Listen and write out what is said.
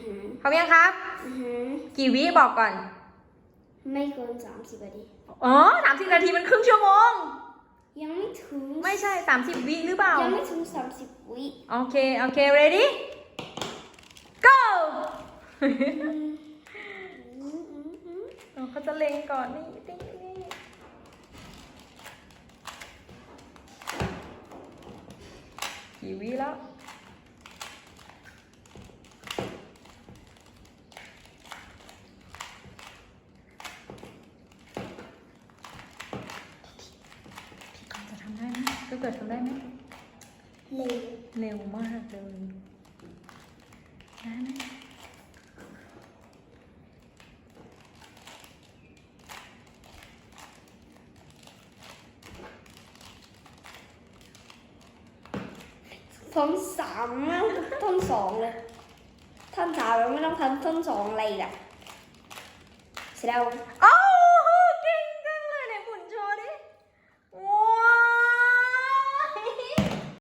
อหือพร้อมยังครับ อือหือกี่วิบอกก่อน ไม่เกินสามสิบนาทีอ๋อสามสิบนาทีมันครึ่งชั่วโมง ยังไม่ถึงไม่ใช่สามสิบวิหรือเปล่า ยังไม่ถึงสามสิบวิโอเค โอเค ready go อืมอืมอืมอืมอ๋อเขาจะเล็งก่อนนี่นี่นี่กี่วิแล้ว พี่เขาจะทำได้ไหมก็ เกิดทำได้ไหมเร็วเร็วมากเลยได้ไหมท่อนสามไม่ต้องท่อนสองเลยท่อนสามเราไม่ต้องทำท่อนสองอะไรอีกอะเสร็จแล้วโอ้